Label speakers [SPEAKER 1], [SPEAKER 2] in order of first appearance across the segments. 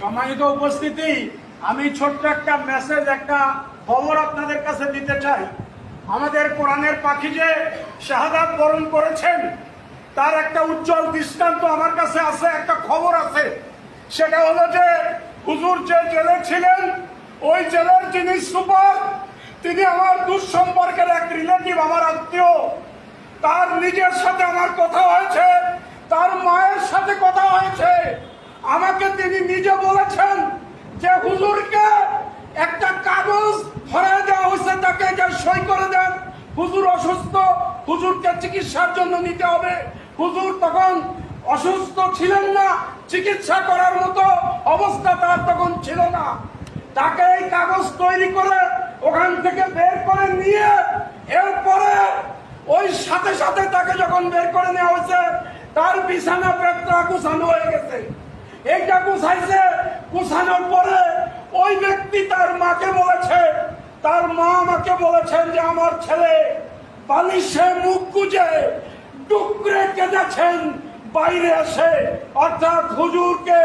[SPEAKER 1] সম্মানিত উপস্থিতি, আমি ছোট্ট একটা মেসেজ একটা খবর আপনাদের কাছে দিতে চাই। আমাদের কোরআনের পাখি যে শাহাদাত বরণ করেছেন, তার একটা উজ্জ্বল দৃষ্টান্ত আমার কাছে আছে, একটা খবর আছে। সেটা হলো যে, হুজুর যে জেলে ছিলেন, ওই জেলের যিনি সুপার, তিনি আমার দুঃসম্পর্কের এক রিলেটিভ আমার আত্মীয়। তার নিজের সাথে আমার কথা হয়েছে তার মায়ের সাথে কথা হয়েছে আমাকে তিনি নিজে বলেছেন যে হুজুরকে একটা কাগজ ধরে দেওয়া হয়েছে, তাকে সই করে দেন। হুজুর অসুস্থ, হুজুরকে চিকিৎসার জন্য নিতে হবে। হুজুর তখন অসুস্থ ছিলেন না, চিকিৎসা করার মতো অবস্থা তার তখন ছিল না। তাকে এই কাগজ তৈরি করে ওখান থেকে বের করে নিয়ে, এরপরে ওই সাথে সাথে তাকে যখন বের করে নেওয়া হয়েছে, তার বিছানা পেটটা কুছানো হয়ে গেছে। এইটা কুছাইছে কুছানোর পরে ওই ব্যক্তি তার মাকে বলেছে, তার মা আমাকে বলেছেন যে আমার ছেলে বালিশে মুখ গুজে টুকরে কেঁদেছেন, বাইরে এসে। অর্থাৎ হুজুরকে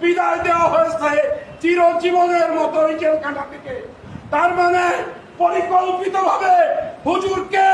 [SPEAKER 1] বিদায় দেওয়া হয়েছে চিরজীবনের মতো এই জেলখানা থেকে। তার মানে পরিকল্পিত ভাবে হুজুরকে